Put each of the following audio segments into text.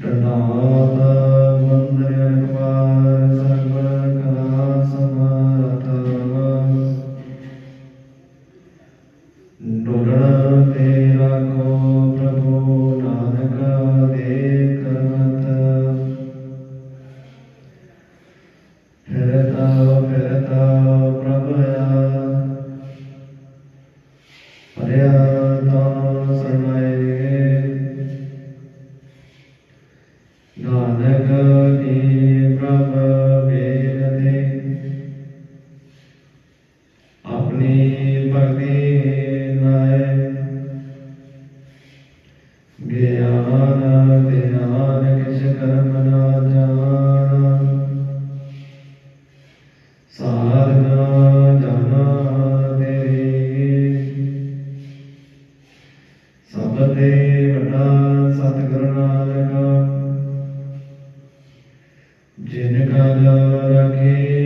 Pranam โตติพระ ਜਿਨ ਕਾ ਜਾ ਰਖੇ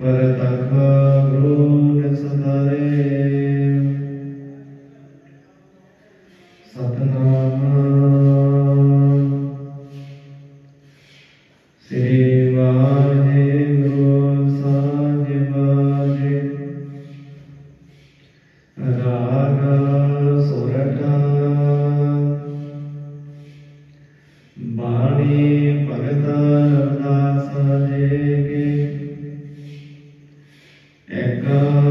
Поэтому Echo.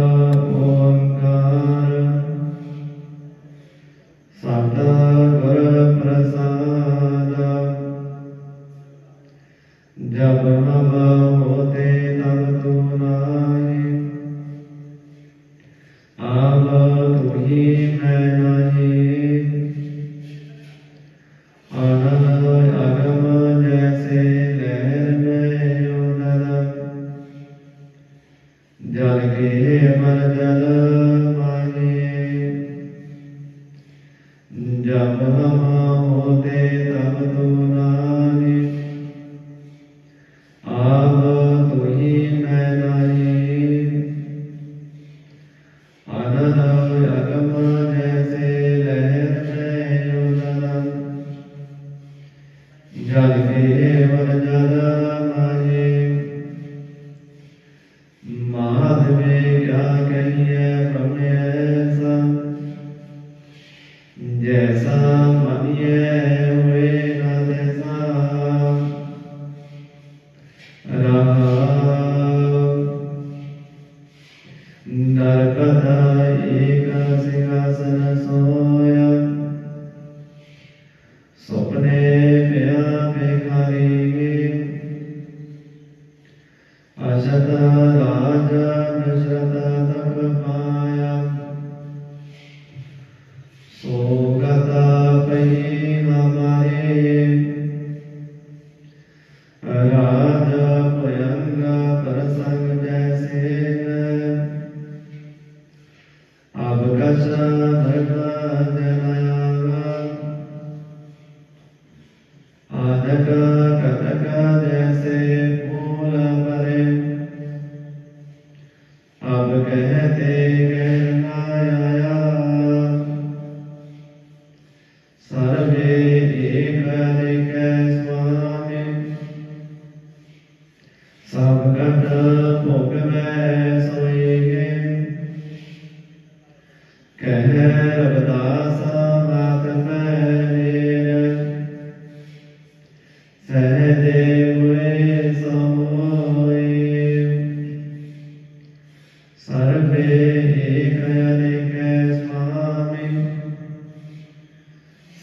ਮਨ ਜਲ ਮਾਨੇ। ਜਪ ਹਮ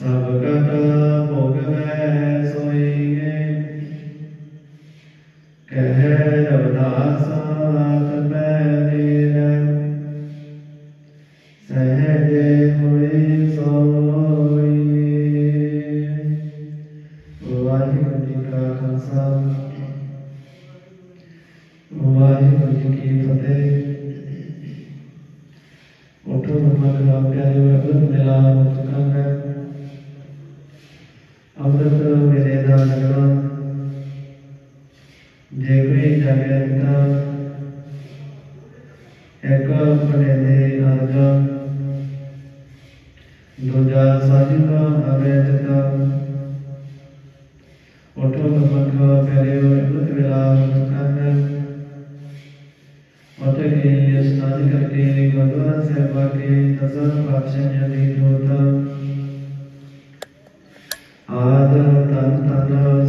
uh, ਅੰਮ੍ਰਿਤ ਵੇਲੇ ਦਾ ਲਗਣਾ ਜੇ ਕੋਈ ਜਾਗੇ ਤਾਂ ਇੱਕ ਬਣੇ ਦੇ ਅਰਗ ਦੂਜਾ ਸਾਹਿਬ ਅਵੇ ਜਤਾ ਉਠੋ ਮਤਕ ਪਿਆਰਿਓ ਅੰਮ੍ਰਿਤ ਵੇਲਾ ਕਰਨ ਉੱਠ ਕੇ ਇਸ਼ਨਾਨ ਕਰਕੇ ਗੁਰਦੁਆਰਾ ਸਾਹਿਬ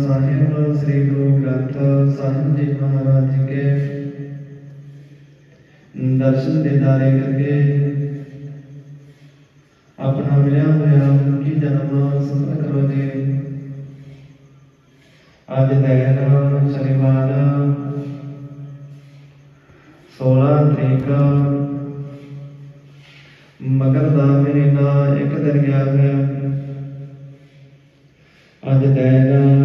ਸਾਹਿਬ ਸ੍ਰੀ ਗੁਰੂ ਗ੍ਰੰਥ ਸਾਹਿਬ ਜੀ ਮਹਾਰਾਜ ਜੀ ਕੇ ਦਰਸ਼ਨ ਦੀਦਾਰੇ ਕਰਕੇ ਆਪਣਾ ਮਿਲਿਆ ਹੋਇਆ ਮੁਕੀ ਜਨਮ ਸਫਲ ਕਰੋ ਜੀ। ਅੱਜ ਦਿਨ ਸ਼ਨੀਵਾਰ 16 ਤਰੀਕ ਮਗਰ ਦਾ ਮਹੀਨਾ ਇੱਕ ਦਿਨ ਗਿਆ ਹੋਇਆ। ਅੱਜ ਦਿਨ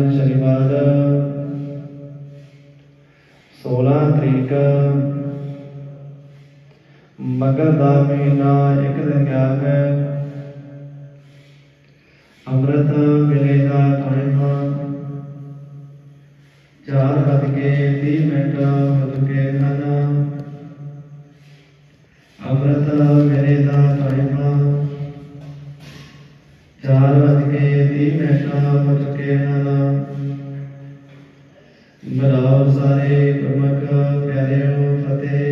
ਮਕਰ ਦਾ ਮਹੀਨਾ ਇੱਕ ਦਿਨ ਗਿਆ ਅੰਮ੍ਰਿਤ ਵੇਲੇ ਦਾ ਟਾਈਮ ਚਾਰ ਵੱਜ ਕੇ 30 ਮਿੰਟ ਹੋ ਚੁੱਕੇ ਹਨ ਅੰਮ੍ਰਿਤ ਵੇਲੇ ਦਾ ਟਾਈਮ ਚਾਰ ਵੱਜ ਕੇ 30 ਮਿੰਟ ਹੋ ਚੁੱਕੇ ਹਨ ਬਰਾਓ ਸਾਰੇ ਗੁਰਮੁਖ ਪਿਆਰਿਓ ਫਤਿਹ।